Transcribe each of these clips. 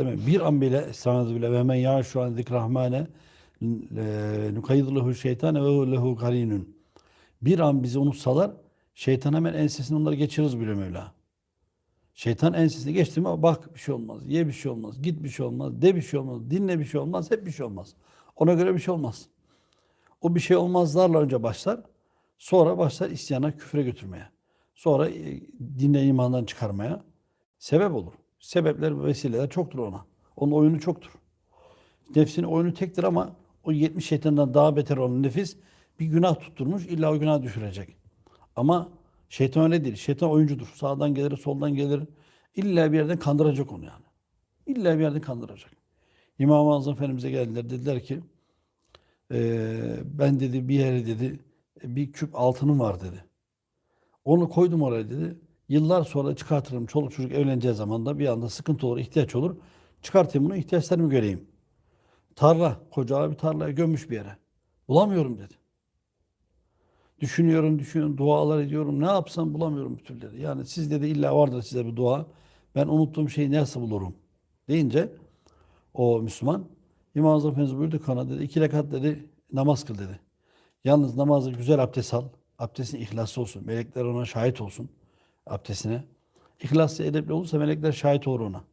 Değil mi? Bir an bile estağfirullah bile ve men ya şu an zikrahmane nukayyidluhu şeytan ve hu lehu karinun. Bir an bizi unutsalar şeytan hemen ensesini onları geçiririz bile Mevla. Şeytan ensesine geçti mi bak bir şey olmaz, ye bir şey olmaz, git bir şey olmaz, de bir şey olmaz, dinle bir şey olmaz, hep bir şey olmaz. Ona göre bir şey olmaz. O bir şey olmazlarla önce başlar. Sonra başlar isyana, küfre götürmeye. Sonra e, dinle imandan çıkarmaya sebep olur. Sebepler, vesileler çoktur ona. Onun oyunu çoktur. Nefsinin oyunu tektir ama o 70 şeytandan daha beter olan nefis bir günah tutturmuş. illa o günah düşürecek. Ama şeytan öyle değil. Şeytan oyuncudur. Sağdan gelir, soldan gelir. İlla bir yerden kandıracak onu yani. İlla bir yerden kandıracak. İmam-ı Azam Efendimiz'e geldiler. Dediler ki "Ee, ben dedi bir yere dedi bir küp altınım var dedi. Onu koydum oraya dedi. Yıllar sonra çıkartırım. Çoluk çocuk evleneceği zaman da bir anda sıkıntı olur, ihtiyaç olur. Çıkartayım bunu, ihtiyaçlarımı göreyim. Tarla, koca bir tarlaya gömmüş bir yere. Bulamıyorum dedi. Düşünüyorum, düşünüyorum, dualar ediyorum. Ne yapsam bulamıyorum bir türlü dedi. Yani siz dedi illa vardır size bir dua. Ben unuttuğum şeyi nasıl bulurum? Deyince o Müslüman İmam Azam Efendimiz buyurdu ki ona dedi iki rekat dedi namaz kıl dedi. Yalnız namazı güzel abdest al. Abdestin ihlaslı olsun. Melekler ona şahit olsun. Abdestine. İhlaslı edepli olursa melekler şahit olur ona.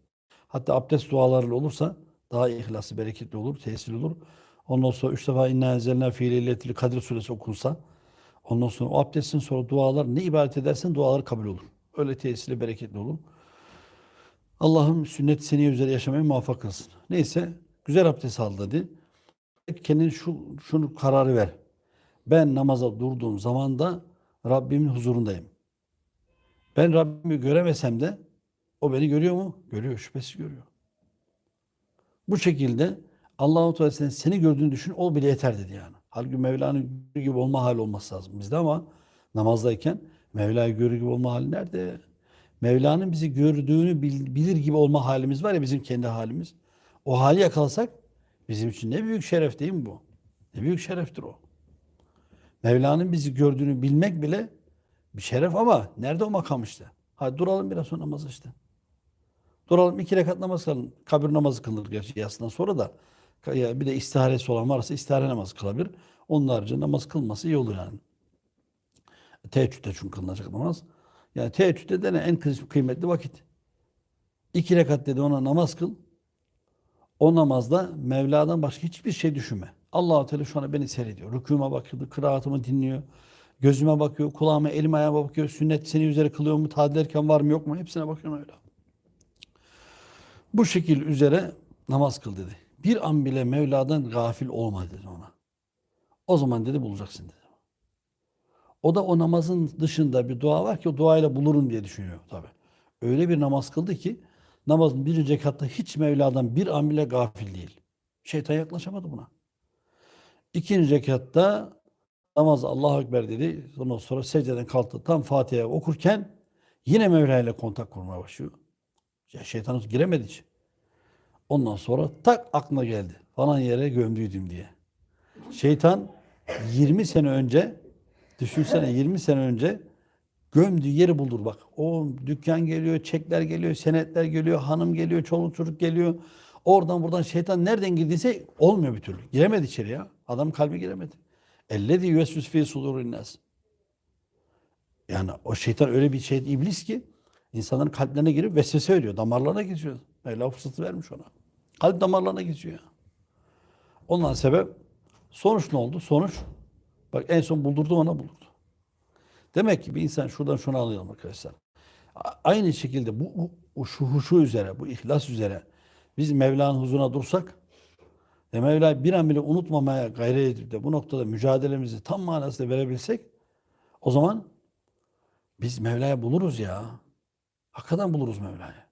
Hatta abdest dualarıyla olursa daha ihlaslı, bereketli olur, tesirli olur. Ondan sonra üç defa inna enzelna fi leyletil kadir suresi okunsa ondan sonra o abdestin sonra dualar ne ibadet edersen dualar kabul olur. Öyle tesirli, bereketli olur. Allah'ım sünnet seni üzere yaşamaya muvaffak kılsın. Neyse güzel abdest al dedi. Kendin şu şunu kararı ver. Ben namaza durduğum zaman da Rabbimin huzurundayım. Ben Rabbimi göremesem de o beni görüyor mu? Görüyor, şüphesiz görüyor. Bu şekilde Allahu Teala seni, seni gördüğünü düşün, o bile yeter dedi yani. Halbuki Mevla'nın görür gibi olma hali olması lazım bizde ama namazdayken Mevla'yı görür gibi olma hali nerede? Mevla'nın bizi gördüğünü bil- bilir gibi olma halimiz var ya bizim kendi halimiz. O hali yakalasak bizim için ne büyük şeref değil mi bu? Ne büyük şereftir o. Mevla'nın bizi gördüğünü bilmek bile bir şeref ama nerede o makam işte? Hadi duralım biraz sonra namaz işte. Duralım iki rekat namaz kılın. Kabir namazı kılınır gerçi yasından sonra da. Ya Bir de istiharesi olan varsa istihare namazı kılabilir. Onun harici namaz kılması iyi olur yani. Teheccüde çünkü kılınacak namaz. Yani teheccüde de ne? en kı- kıymetli vakit. İki rekat dedi ona namaz kıl. O namazda Mevla'dan başka hiçbir şey düşünme. Allah-u Teala şu anda beni seyrediyor. Rükûma bakıyor, kıraatımı dinliyor. Gözüme bakıyor, kulağıma, elim ayağıma bakıyor. Sünnet seni üzere kılıyor mu? Tadilerken var mı yok mu? Hepsine bakıyor öyle. Bu şekil üzere namaz kıl dedi. Bir an bile Mevla'dan gafil olma dedi ona. O zaman dedi bulacaksın dedi. O da o namazın dışında bir dua var ki o duayla bulurum diye düşünüyor tabi. Öyle bir namaz kıldı ki namazın birinci rekatta hiç Mevla'dan bir an bile gafil değil. Şeytan yaklaşamadı buna. İkinci rekatta namaz Allahu Ekber dedi. Ondan sonra secdeden kalktı. Tam Fatiha okurken yine Mevla ile kontak kurmaya başlıyor. Ya şeytan giremedi hiç. Ondan sonra tak aklına geldi. Falan yere gömdüydüm diye. Şeytan 20 sene önce düşünsene 20 sene önce gömdüğü yeri buldur bak. O dükkan geliyor, çekler geliyor, senetler geliyor, hanım geliyor, çoluk çocuk geliyor. Oradan buradan şeytan nereden girdiyse olmuyor bir türlü. Giremedi içeri ya. Adam kalbi giremedi. Ellezî yüvesvüs fî sudûrin nâs. Yani o şeytan öyle bir şey iblis ki insanların kalplerine girip vesvese veriyor. Damarlarına geçiyor. Mevla fırsatı vermiş ona. Kalp damarlarına geçiyor. Ondan sebep sonuç ne oldu? Sonuç bak en son buldurdu ona bulurdu. Demek ki bir insan şuradan şunu alayım arkadaşlar. Aynı şekilde bu, bu şu huşu üzere, bu ihlas üzere biz Mevla'nın huzuruna dursak ve Mevla'yı bir an bile unutmamaya gayret edip de bu noktada mücadelemizi tam manasıyla verebilsek o zaman biz Mevla'yı buluruz ya. Hakikaten buluruz Mevla'yı.